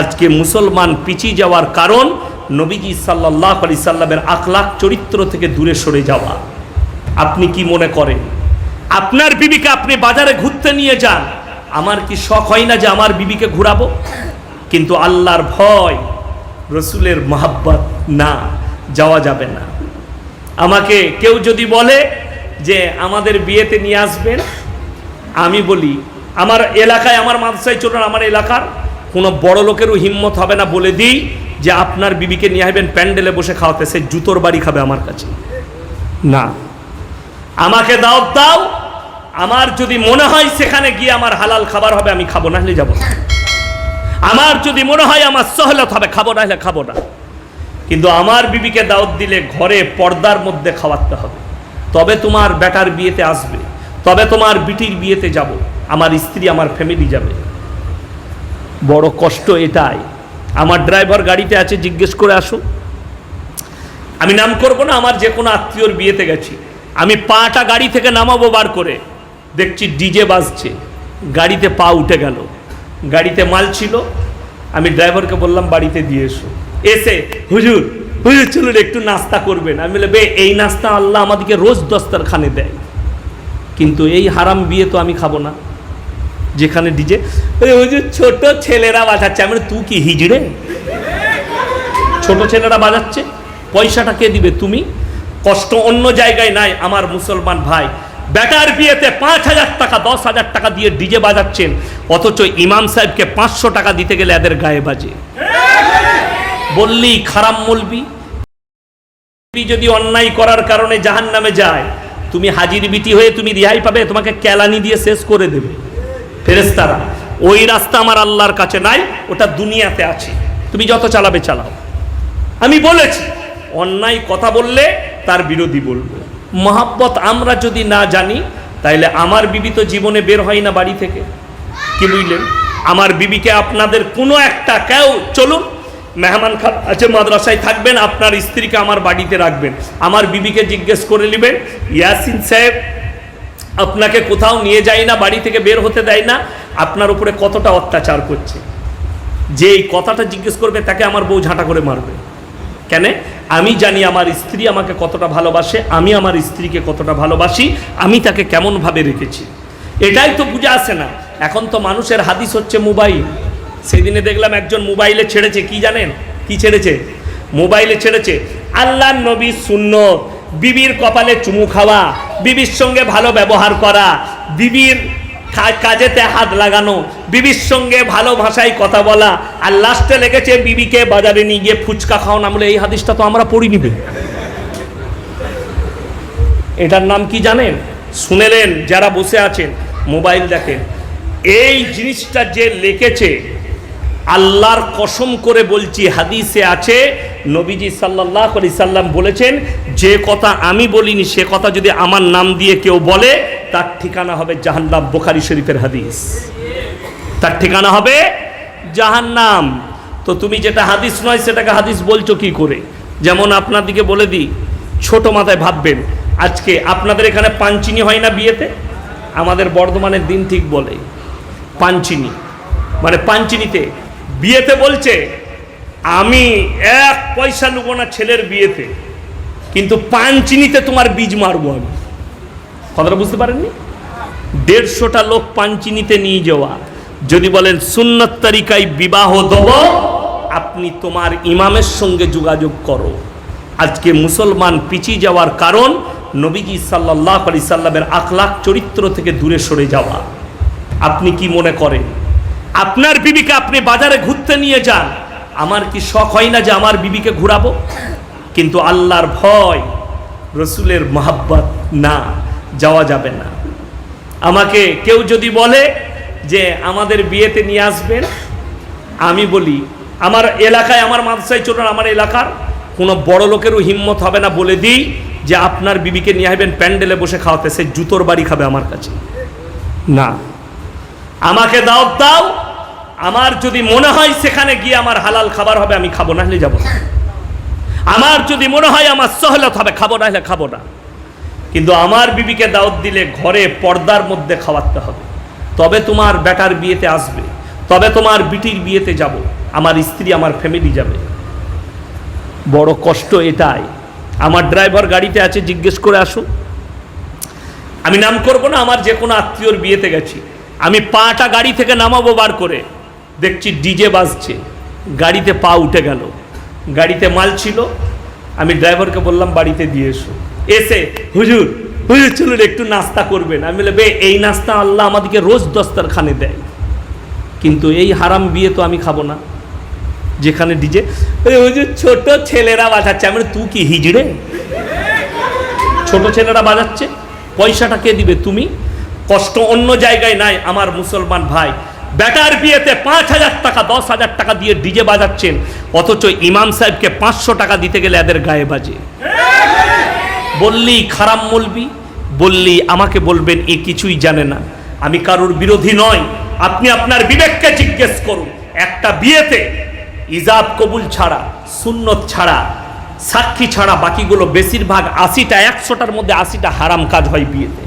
আজকে মুসলমান পিছিয়ে যাওয়ার কারণ নবীজি সাল্লাহ আলি সাল্লামের আখলাখ চরিত্র থেকে দূরে সরে যাওয়া। আপনি কি মনে করেন? আপনার বিবিকে আপনি বাজারে ঘুরতে নিয়ে যান, আমার কি শখ হয় না যে আমার বিবিকে ঘুরাবো? কিন্তু আল্লাহর ভয়, রসুলের মহাব্বত না, যাওয়া যাবে না। আমাকে কেউ যদি বলে যে আমাদের বিয়েতে নিয়ে আসবেন, আমি বলি, আমার এলাকায়, আমার মাদ্রাসায় চলুন, আমার এলাকার কোনো বড় লোকেরও হিম্মত হবে না বলে দিই যে আপনার বিবিকে নিয়ে আসবেন প্যান্ডেলে বসে খাওয়াতে সে জুতোর বাড়ি খাবে আমার কাছে। না। আমাকে দাও দাও। আমার যদি মনে হয় সেখানে গিয়ে আমার হালাল খাবার হবে আমি খাব না হলে যাব আমার যদি মনে হয় আমার সহলত হবে খাব না হলে খাব না। কিন্তু আমার বিবিকে দাওয়াত দিলে ঘরে পর্দার মধ্যে খাওয়াতে হবে। তবে তোমার বেটার বিয়েতে আসবে তবে তোমার বিটির বিয়েতে যাব। আমার স্ত্রী আমার ফ্যামিলি যাবে। বড় কষ্ট এটাই। আমার ড্রাইভার গাড়িতে আছে, জিজ্ঞেস করে আসো। আমি নাম করব না, আমার যে কোনো আত্মীয়র বিয়েতে গেছি। আমি পাটা গাড়ি থেকে নামাবো বার করে। দেখছি ডিজে বাজছে, গাড়িতে পা উঠে গেল। গাড়িতে মাল ছিল, আমি ড্রাইভারকে বললাম, বাড়িতে দিয়ে এসো। এসে, হুজুর হুজুর, চলুন একটু নাস্তা করবেন। আমি বলে বে, এই নাস্তা আল্লাহ আমাদেরকে রোজ দস্তারখানে দেয়। কিন্তু এই হারাম বিয়ে তো আমি খাব না। যেখানে ডিজে হুজুর ছোট ছেলেরা বাজাচ্ছে। আমি তুই কি হিজড়ে? ছোট ছেলেরা বাজাচ্ছে, পয়সাটা কে দিবে তুমি? কষ্ট অন্য জায়গায় নাই, আমার মুসলমান ভাই। বেটার বিয়েতে পাঁচ হাজার টাকা, দশ হাজার টাকা দিয়ে ডিজে বাজাচ্ছেন। অথচ ইমাম সাহেবকে পাঁচশো টাকা দিতে গেলে এদের গায়ে বাজে। বললি খারাপ মলবি। যদি অন্যায় করার কারণে জাহান নামে যায়, তুমি হাজির বিটি হয়ে তুমি রিহাই পাবে, তোমাকে ক্যালানি দিয়ে শেষ করে দেবে। ফেরেস্তারা ওই রাস্তা আমার আল্লাহর কাছে নাই, ওটা দুনিয়াতে আছে। তুমি যত চালাবে, চালাও। আমি বলেছি, অন্যায় কথা বললে তার বিরোধী বলব। মহাব্বত আমরা যদি না জানি, তাইলে আমার বিবি তো জীবনে বের হয় না বাড়ি থেকে। কি বুঝলেন? আমার বিবিকে আপনাদের কোনো একটা কেউ, চলুন, মেহমান খান আছে মাদ্রাসায় থাকবেন, আপনার স্ত্রীকে আমার বাড়িতে রাখবেন। আমার বিবিকে জিজ্ঞেস করে নেবেন, ইয়াসিন সাহেব আপনাকে কোথাও নিয়ে যায় না, বাড়ি থেকে বের হতে দেয় না, আপনার উপরে কতটা অত্যাচার করছে? যে এই কথাটা জিজ্ঞেস করবে, তাকে আমার বউ ঝাঁটা করে মারবে। কেন? আমি জানি আমার স্ত্রী আমাকে কতটা ভালোবাসে, আমি আমার স্ত্রীকে কতটা ভালোবাসি, আমি তাকে কেমনভাবে রেখেছি। এটাই তো বুঝে আসে না। এখন তো মানুষের হাদিস হচ্ছে মোবাইল। সেদিনে দেখলাম একজন মোবাইলে ছেড়েছে, কি জানেন? কি ছেড়েছে? মোবাইলে ছেড়েছে আল্লাহ নবী শূন্য বিবির কপালে চুমু খাওয়া। বিবির সঙ্গে ভালো ব্যবহার করা, বিবির কাজেতে হাত লাগানো, বিবির সঙ্গে ভালো ভাষায় কথা বলা আর লাস্টে লেগেছে বিবিকে বাজারে নিয়ে গিয়ে ফুচকা খাও না বলে, এই হাদিসটা তো আমরা পড়ি নিবে। এটার নাম কি জানেন? শুনেলেন যারা বসে আছেন, মোবাইল দেখেন। এই জিনিসটা যে লিখেছে আল্লাহর কসম করে বলছি, হাদিসে আছে, নবীজি সাল্লাহ আলি সাল্লাম বলেছেন, যে কথা আমি বলিনি, সে কথা যদি আমার নাম দিয়ে কেউ বলে, তার ঠিকানা হবে জাহান্নাম। বোখারি শরীফের হাদিস। তার ঠিকানা হবে জাহান্নাম। তো তুমি যেটা হাদিস নয়, সেটাকে হাদিস বলছো কি করে? যেমন আপনাদিকে বলে দিই, ছোট মাথায় ভাববেন, আজকে আপনাদের এখানে পাঞ্চিনি হয় না বিয়েতে? আমাদের বর্ধমানের দিন ঠিক বলে পাঞ্চিনি মানে পাঞ্চিনিতে বিয়েতে বলছে, আমি এক পয়সা নেব না ছেলের বিয়েতে, কিন্তু পাঞ্চিনিতে তোমার বীজ মারবো আমি। কথাটা বুঝতে পারেননি? দেড়শোটা লোক পাঞ্চিনিতে নিয়ে যাওয়া। যদি বলেন, সুন্নত তারিকায় বিবাহ দেব, আপনি তোমার ইমামের সঙ্গে যোগাযোগ করো। আজকে মুসলমান পিছিয়ে যাওয়ার কারণ, নবীজি সাল্লাহ আলি সাল্লামের আখলাখ চরিত্র থেকে দূরে সরে যাওয়া। আপনি কি মনে করেন? আপনার বিবিকে আপনি বাজারে ঘুরতে নিয়ে যান, আমার কি শখ হয় না যে আমার বিবিকে ঘুরাবো? কিন্তু আল্লাহর ভয়, রসুলের মহাব্বত না, যাওয়া যাবে না। আমাকে কেউ যদি বলে যে আমাদের বিয়েতে নিয়ে আসবেন, আমি বলি, আমার এলাকায়, আমার মাদ্রাসায় চলুন, আমার এলাকার কোনো বড় লোকেরও হিম্মত হবে না বলে দিই যে আপনার বিবিকে নিয়ে আসবেন, প্যান্ডেলে বসে খাওয়াতে, সে জুতোর বাড়ি খাবে আমার কাছে। না। আমাকে দাও দাও আমার যদি মনে হয় সেখানে গিয়ে আমার হালাল খাবার হবে, আমি খাব না হলে যাব না। আমার যদি মনে হয় আমার সহলত হবে, খাব না হলে খাব না। কিন্তু আমার বিবিকে দাওয়াত দিলে ঘরে পর্দার মধ্যে খাওয়াতে হবে। তবে তোমার বেটার বিয়েতে আসবে, তবে তোমার বিটির বিয়েতে যাব। আমার স্ত্রী, আমার ফ্যামিলি যাবে। বড় কষ্ট এটাই। আমার ড্রাইভার গাড়িতে আছে, জিজ্ঞেস করে আসো। আমি নাম করব না, আমার যে কোনো আত্মীয়র বিয়েতে গেছি। আমি পাটা গাড়ি থেকে নামাবো বার করে। দেখছি ডিজে বাজছে। গাড়িতে পা উঠে গেল। গাড়িতে মাল ছিল। আমি ড্রাইভারকে বললাম, বাড়িতে দিয়ে এসো। এসে, হুজুর হুজুর চলুন, একটু নাস্তা করবেন। আমি বলে বে, এই নাস্তা আল্লাহ আমাদেরকে রোজ দস্তারখানে দেয়। কিন্তু এই হারাম বিয়ে তো আমি খাব না। যেখানে ডিজে হুজুর, ছোট ছেলেরা বাজাচ্ছে। আমি তুই কি হিজড়ে? ছোট ছেলেরা বাজাচ্ছে। পয়সাটা কে দিবে তুমি? কষ্ট অন্য জায়গায় নাই, আমার মুসলমান ভাই। বেটার বিয়েতে পাঁচ হাজার টাকা, দশ হাজার টাকা দিয়ে ডিজে বাজাচ্ছেন। অথচ ইমাম সাহেবকে পাঁচশো টাকা দিতে গেলে এদের গায়ে বাজে। বললি খারাপ মলবি বললি আমাকে বলবেন, এ কিছুই জানে না। আমি কারোর বিরোধী নয় আপনি আপনার বিবেককে জিজ্ঞেস করুন। একটা বিয়েতে ইজাব কবুল ছাড়া, সুন্নত ছাড়া, সাক্ষী ছাড়া বাকিগুলো বেশিরভাগ আশিটা, একশোটার মধ্যে আশিটা হারাম কাজ হয় বিয়েতে।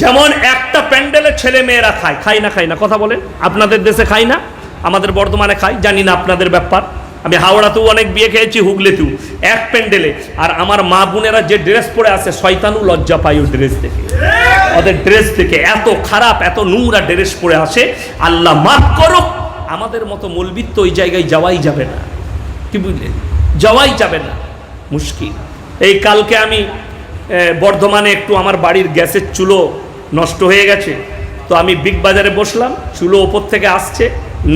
যেমন একটা প্যান্ডেলে ছেলে মেয়েরা খায় খাই না খাই না, কথা বলেন। আপনাদের দেশে খাই না, আমাদের বর্ধমানে খাই জানি না আপনাদের ব্যাপার। আমি হাওড়াতেও অনেক বিয়ে খেয়েছি, হুগলিতেও, এক প্যান্ডেলে। আর আমার মা বোনেরা যে ড্রেস পরে আসে শয়তানু লজ্জা পায় ওই ড্রেস থেকে ওদের ড্রেস থেকে এত খারাপ, এত নোংরা ড্রেস পরে আসে। আল্লাহ মাফ করো আমাদের মতো মলবিত্ত ওই জায়গায় যাওয়াই যাবে না। কি বুঝলেন? যাওয়াই যাবে না। মুশকিল। এই কালকে আমি বর্ধমানে একটু আমার বাড়ির গ্যাসের চুলো নষ্ট হয়ে গেছে। তো আমি বিগ বাজারে বসলাম, চুলো ওপর থেকে আসছে,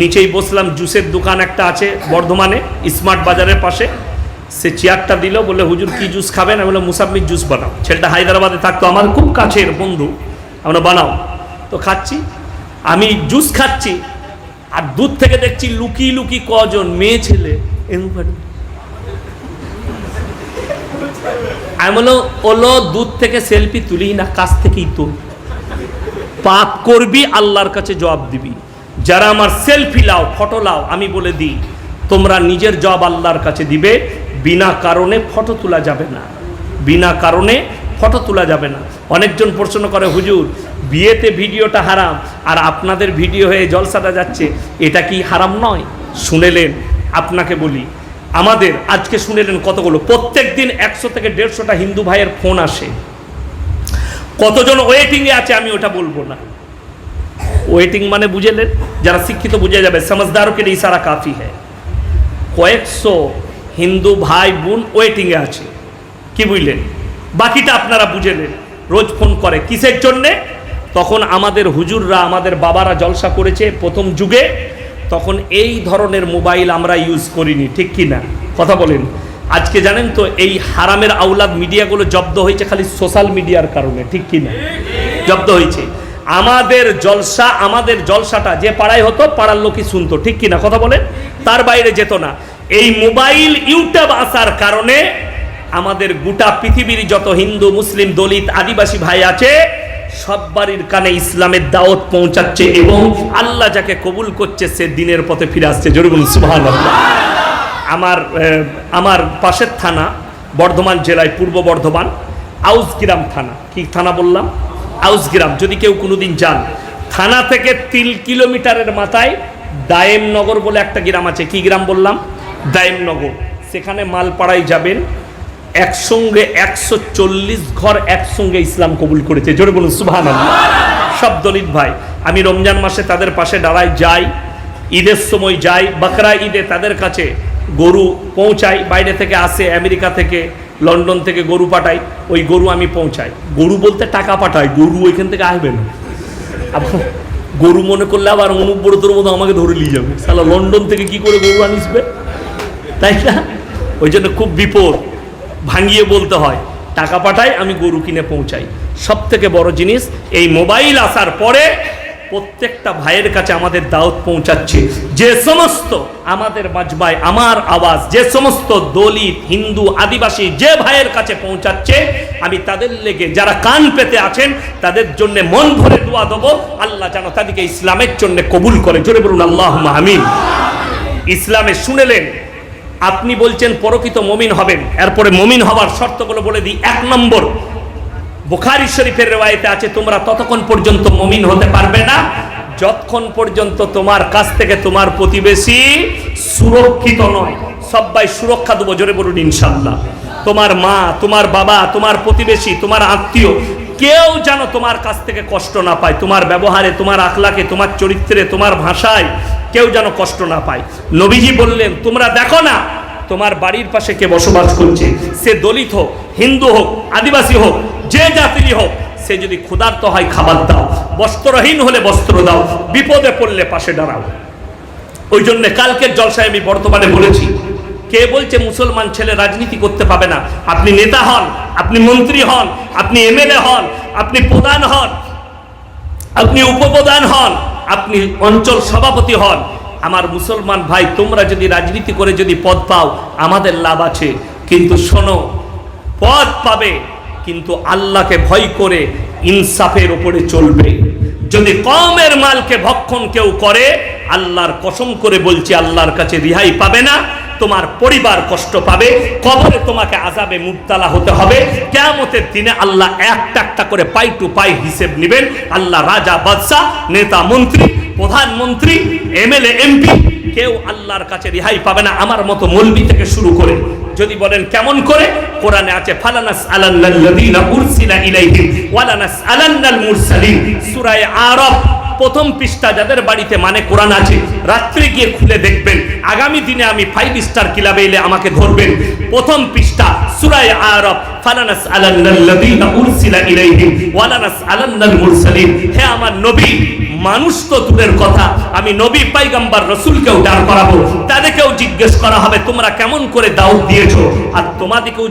নিচেই বসলাম, জুসের দোকান একটা আছে বর্ধমানে, স্মার্ট বাজারের পাশে। সে চেয়ারটা দিল বলে হুজুর, কি জুস খাবেন? আমি বললাম, মুসাম্মির জুস বানাও। ছেলেটা হায়দ্রাবাদে থাকতো, আমার খুব কাছের বন্ধু। আমরা বানাও। তো খাচ্ছি। আমি জুস খাচ্ছি, আর দুধ থেকে দেখছি লুকি লুকি কজন মেয়ে ছেলে। এরকম করে। আমি বলো ওলো দূর থেকে সেলফি তুলি না, কাছ থেকেই তুল পাপ করবি, আল্লাহর কাছে জবাব দিবি। যারা আমার সেলফি লাও ফটো লাও, আমি বলে দিই, তোমরা নিজের জব আল্লাহর কাছে দিবে, বিনা কারণে ফটো তোলা যাবে না। বিনা কারণে ফটো তোলা যাবে না। অনেকজন প্রশ্ন করে, হুজুর, বিয়েতে ভিডিওটা হারাম, আর আপনাদের ভিডিও হয়ে জলসাটা যাচ্ছে, এটা কি হারাম নয়? শুনেলেন, আপনাকে বলি আমাদের আজকে শুনেলেন কতগুলো। প্রত্যেক দিন একশো থেকে দেড়শোটা হিন্দু ভাইয়ের ফোন আসে। কতজন ওয়েটিংয়ে আছে আমি ওটা বলব না। ওয়েটিং মানে বুঝেলেন? যারা শিক্ষিত বুঝে যাবে সমজদারও কে ইশারা কাফি হ্যাঁ কয়েকশো হিন্দু ভাই বোন ওয়েটিংয়ে আছে। কি বুঝলেন? বাকিটা আপনারা বুঝেলেন। রোজ ফোন করে। কিসের জন্যে? তখন আমাদের হুজুররা, আমাদের বাবারা জলসা করেছে প্রথম যুগে। তখন এই ধরনের মোবাইল আমরা ইউজ করিনি, ঠিক কি না কথা বলেন। আজকে জানেন তো, এই হারামের আউলাদ মিডিয়াগুলো জব্দ হয়েছে খালি সোশ্যাল মিডিয়ার কারণে, ঠিক কি না জব্দ হয়েছে। আমাদের জলসা, আমাদের জলসাটা যে পাড়ায় হতো, পাড়ার লোকই শুনতো, ঠিক কি না কথা বলেন। তার বাইরে যেত না। এই মোবাইল ইউটিউব আসার কারণে আমাদের গোটা পৃথিবীর যত হিন্দু, মুসলিম, দলিত, আদিবাসী ভাই আছে সব বাড়ির কানে ইসলামের দাওয়াত পৌঁছাচ্ছে এবং আল্লাহ যাকে কবুল করছে সে দিনের পথে ফিরে আসছে। জরুর সুবহান আমার আমার পাশের থানা, বর্ধমান জেলায় পূর্ব বর্ধমান আউসগ্রাম থানা। কি থানা বললাম? আউসগ্রাম যদি কেউ কোনোদিন যান, থানা থেকে তিন কিলোমিটারের মাথায় দায়েমনগর বলে একটা গ্রাম আছে। কি গ্রাম বললাম? দায়েমনগর। সেখানে মালপাড়ায় যাবেন। একসঙ্গে একশো চল্লিশ ঘর একসঙ্গে ইসলাম কবুল করেছে। জোরে বলুন সুবহান সব দলিত ভাই, আমি রমজান মাসে তাদের পাশে দাঁড়াই, যাই, ঈদের সময় যাই, বাকরা ঈদে তাদের কাছে গরু পৌঁছাই, বাইরে থেকে আসে, আমেরিকা থেকে, লন্ডন থেকে গরু পাঠাই, ওই গরু আমি পৌঁছাই। গরু বলতে টাকা পাঠাই, গরু ওইখান থেকে আসবে না। গরু মনে করলে আবার অনুব্রতর মতো আমাকে ধরে নিয়ে যাবে। সালা লন্ডন থেকে কি করে গরু আনিসবে? তাই না? ওই জন্য খুব বিপদ। ভাঙিয়ে বলতে হয়, টাকা পাঠাই, আমি গরু কিনে পৌঁছাই। সব থেকে বড় জিনিস, এই মোবাইল আসার পরে প্রত্যেকটা ভাইয়ের কাছে আমাদের দাওয়াত পৌঁছাচ্ছে। যে সমস্ত আমাদের মাজবায় আমার আওয়াজ, যে সমস্ত দলিত, হিন্দু, আদিবাসী যে ভাইয়ের কাছে পৌঁছাচ্ছে, আমি তাদের লেগে যারা কান পেতে আছেন, তাদের জন্য মন ভরে দোয়া দেবো। আল্লাহ যেন তাদেরকে ইসলামের জন্য কবুল করে। জোরে বলুন আল্লাহ আমিন। ইসলামে শুনেলেন আপনি বলছেন পরকিত মমিন হবেন। এরপরে মমিন হবার শর্তগুলো বলে দিই। এক নম্বর, বুখারি শরীফের রেওয়ায়তে আছে, তোমরা ততক্ষণ পর্যন্ত মমিন হতে পারবে না। যতক্ষণ পর্যন্ত তোমার কাছ থেকে তোমার প্রতিবেশী সুরক্ষিত নয়, সবাই সুরক্ষা দেবো জোরে বলুন ইনশাল্লাহ। তোমার মা, তোমার বাবা, তোমার প্রতিবেশী, তোমার আত্মীয় কেউ যেন তোমার কাছ থেকে কষ্ট না পায়, তোমার ব্যবহারে, তোমার আখলাকে, তোমার চরিত্রে, তোমার ভাষায় কেউ যেন কষ্ট না পায়। নবীজি বললেন, তোমরা দেখো না, তোমার বাড়ির পাশে কে বসবাস করছে। সে দলিত হোক, হিন্দু হোক, আদিবাসী হোক, যে জাতিরই হোক, সে যদি ক্ষুধার্ত হয়, খাবার দাও। বস্ত্রহীন হলে বস্ত্র দাও, বিপদে পড়লে পাশে দাঁড়াও। ওই জন্য কালকের জলসায় আমি বর্তমানে বলেছি, কে বলছে মুসলমান ছেলে রাজনীতি করতে পাবে না? আপনি নেতা হন আপনি মন্ত্রী হন, আপনি এমএলএ হন, আপনি প্রধান হন, আপনি উপপ্রধান হন, আপনি অঞ্চল সভাপতি হন। আমার মুসলমান ভাই, তোমরা যদি রাজনীতি করে যদি পদ পাও, আমাদের লাভ আছে। কিন্তু শোনো, পদ পাবে, কিন্তু আল্লাহকে ভয় করে ইনসাফের উপরে চলবে। যদি কমের মালকে ভক্ষণ কেউ করে, আল্লাহর কসম করে বলছি, আল্লাহর কাছে রিহাই পাবে না। তোমার পরিবার কষ্ট পাবে, কবরে তোমাকে আজাবে মুক্তালা হতে হবে। কেয়ামতের দিনে আল্লাহ একটা একটা করে পাই টু পাই হিসেব নেবেন। আল্লাহ রাজা, বাদশাহ, নেতা, মন্ত্রী, প্রধানমন্ত্রী, এমএলএ, এমপি, কেউ আল্লাহর কাছে রিহাই পাবে না। আমার মতো মলবি থেকে শুরু করে, যদি বলেন কেমন করে, কোরআনে আছে, ফালানাস আলাল্লাযীনা উরসিলা ইলাইহিম, ওয়ালানাস আলান্নাল মুরসালিন। সূরা আরব প্রথম পৃষ্ঠা যাদের বাড়িতে মানে কোরআন আছে, রাত্রে গিয়ে খুলে দেখবেন, আগামী দিনে আমি ফাইভ স্টার ক্লাবে এলে আমাকে ধরবেন। প্রথম পৃষ্ঠা, সূরায়ে আরব, ফালানাস আলাল্লাযীনা উরসিলা ইলাইহিম, ওয়ালানাস আলান্নাল মুরসালিন। হে আমার নবী, মানুষ তো দূরের কথা, আমি নবী, পাইগাম্বার রসুলকেও দাঁড় করাবো, তাদেরকেও জিজ্ঞেস করা হবে, তোমরা কেমন করে দাউদ দিয়েছ? আর তোমাদেরকেও